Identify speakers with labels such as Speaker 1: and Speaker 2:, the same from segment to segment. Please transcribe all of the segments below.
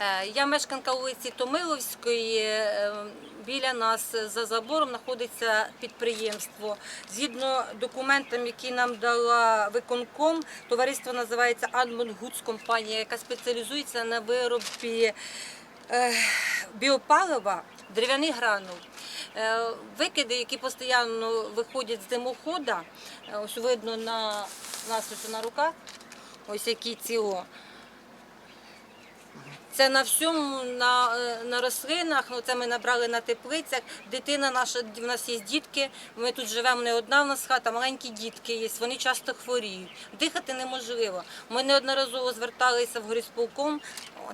Speaker 1: Е, Я мешканка вулиці Томиловської. Е, Біля нас за забором знаходиться підприємство. Згідно документам, які нам дала виконком, товариство називається Admon Goods компанія, яка спеціалізується на виробі е, біопалива, дерев'яних гранул. Е, Викиди, які постійно виходять з димохода, е, ось видно на нас ось на руках, ось які ціло. Це на всьому, на, е, на рослинах, ну це ми набрали на теплицях. Дитина наша, в нас є дітки, ми тут живемо не одна в нас хата, маленькі дітки є, вони часто хворіють. Дихати неможливо. Ми неодноразово зверталися в горісполком.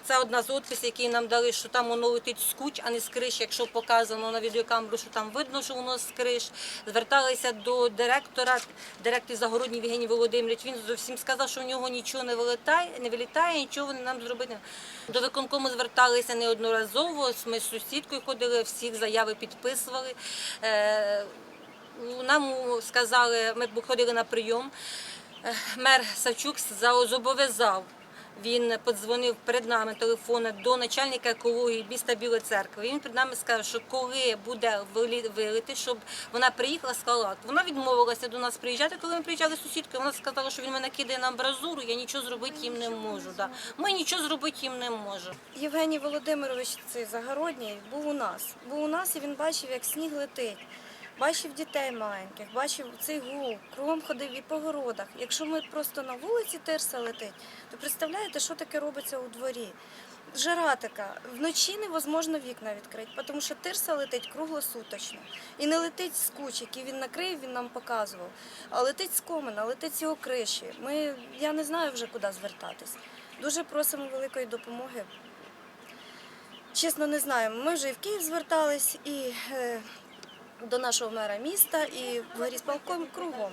Speaker 1: Це одна з отписів, які нам дали, що там воно летить з куч, а не з криш, якщо показано на відеокамеру, що там видно, що воно з криш. Зверталися до директора, директор Загородній Євгеній Володимирович. Він зовсім сказав, що в нього нічого не вилітає, не вилітає, нічого нам зробити. До виконкому зверталися неодноразово. Ми з сусідкою ходили, всіх заяви підписували. Е, Нам сказали, ми ходили на прийом. Е, Мер Савчук зобов'язав. Він подзвонив перед нами телефоном до начальника екології міста Білої церкви. Він перед нами сказав, що коли буде вилити, щоб вона приїхала склала. акт. Вона відмовилася до нас приїжджати. Коли ми приїжджали з сусідкою, вона сказала, що він мене кидає на амбразуру, я нічого зробити їм не можу. Да. Ми нічого зробити їм не можемо.
Speaker 2: Євгеній Володимирович цей Загородній був у нас. Був у нас і він бачив, як сніг летить. Бачив дітей маленьких, бачив цей гул, кругом ходив і по городах. Якщо ми просто на вулиці тирса летить, то представляєте, що таке робиться у дворі? Жара така. Вночі невозможно вікна відкрити, тому що тирса летить круглосуточно. І не летить з куч, які він накрив, він нам показував. А летить з комина, летить з його криші. Ми, я не знаю вже, куди звертатись. Дуже просимо великої допомоги. Чесно, не знаємо. Ми вже і в Київ звертались, і е, до нашого мера міста і в горісполком кругом.